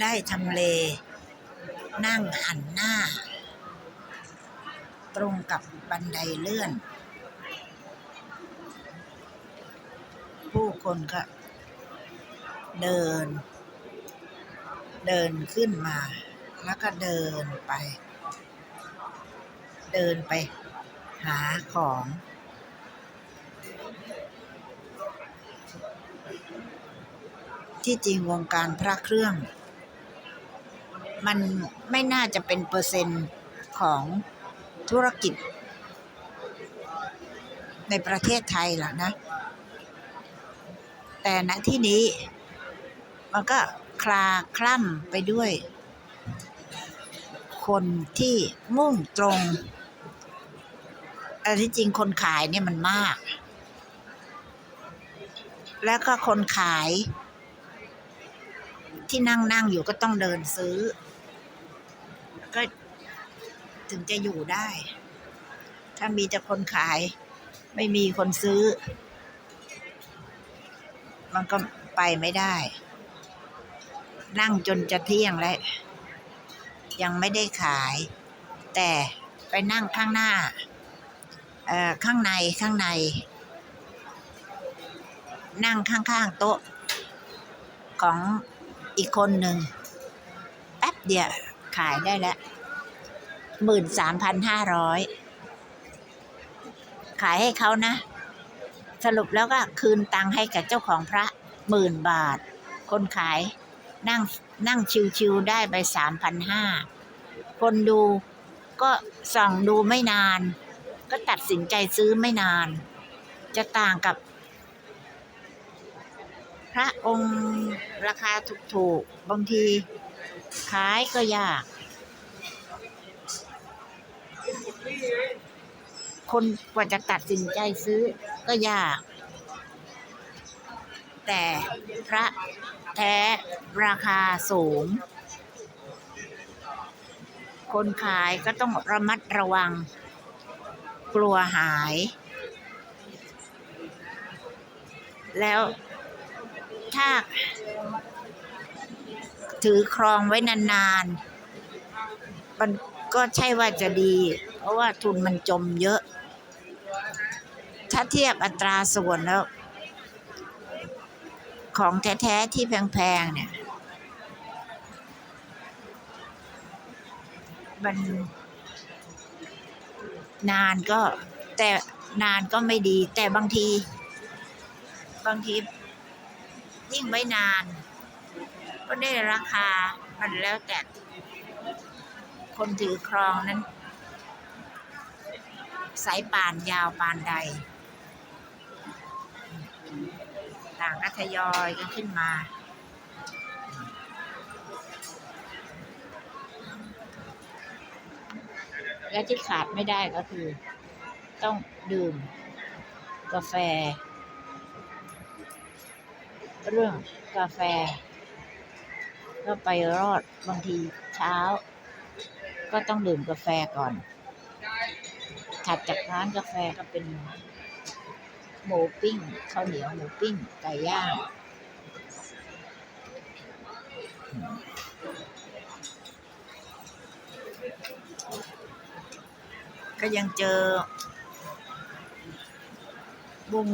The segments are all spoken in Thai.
ได้ทำเล นั่งหันหน้า ตรงกับบันไดเลื่อน ผู้คนก็ เดิน เดินขึ้นมา แล้วก็เดินไป เดินไป หาของที่จริงวงการพระเครื่อง มันไม่น่าจะเป็นเปอร์เซ็นต์ของธุรกิจ ในประเทศไทยหรอกนะ แต่ณที่นี้ มันก็คลาคล่ำไปด้วย คนที่มุ่งตรงแต่ที่จริงคนขายเนี่ยมันมาก แล้วก็คนขายที่นั่งนั่งอยู่ก็ต้องเดินซื้อ ก็ถึงจะอยู่ได้ ถ้ามีแต่คนขาย ไม่มีคนซื้อ มันก็ไปไม่ได้ นั่งจนจะเที่ยงแล้ว ยังไม่ได้ขาย แต่ไปนั่งข้างหน้า เอ่อ ข้างในข้างใน นั่งข้างๆโต๊ะของอีกคนหนึ่งแป๊บเดียว ขายได้แล้วหมื่นสามพันห้าร้อยขายให้เขานะ สรุปแล้วก็คืนตังค์ให้กับเจ้าของพระหมื่นบาท คนขายนั่งนั่งชิวๆได้ไปสามพันห้าคนดูก็ส่องดูไม่นาน ก็ตัดสินใจซื้อไม่นาน จะต่างกับ พระองค์ราคาถูกๆบางที ขายก็ยาก คนกว่าจะตัดสินใจซื้อก็ยาก แต่พระแท้ราคาสูง คนขายก็ต้องระมัดระวัง กลัวหาย แล้วถ้า ถือครองไว้นานๆ มันก็ใช่ว่าจะดี เพราะว่าทุนมันจมเยอะ ถ้าเทียบอัตราส่วนแล้ว ของแท้ ๆ ที่แพง ๆ เนี่ย มันนานก็แต่นานก็ไม่ดี แต่บางที บางทียิ่งไว้นาน ก็ได้ราคา มันแล้วแต่คนถือครองนั้นสายป่านยาวปานใด ต่างก็ทยอยกันขึ้นมา และที่ขาดไม่ได้ก็คือ ต้องดื่ม กาแฟ เรื่องกาแฟ ก็ไปรอดบางทีเช้า ก็ต้องดื่มกาแฟก่อน ถัดจากร้านกาแฟก็เป็นหมูปิ้งข้าวเหนียวหมูปิ้งไก่ย่างก็ยังเจอ มุม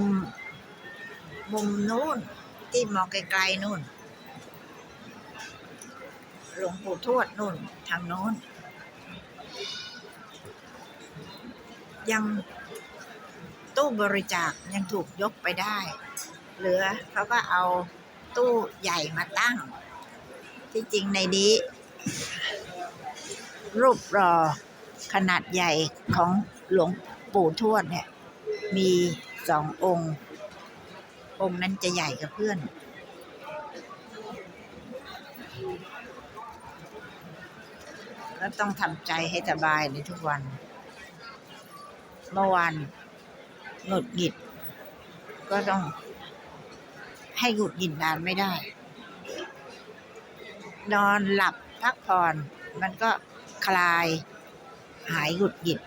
มุมนู้น ที่มองไกลๆนู่น หลวงปู่ทวดนู่นทางโน้น ยังตู้บริจาคยังถูกยกไปได้ เหลือเขาก็เอาตู้ใหญ่มาตั้ง ที่จริงในนี้ รูปรอขนาดใหญ่ของหลวงปู่ทวดเนี่ย มีสององค์ องค์นั้นจะใหญ่กับเพื่อน ก็ต้องทำใจให้สบายในทุกวัน เมื่อวานหงุดหงิด ก็ต้องให้หงุดหงิดนานไม่ได้ นอนหลับพักผ่อน มันก็คลายหายหงุดหงิด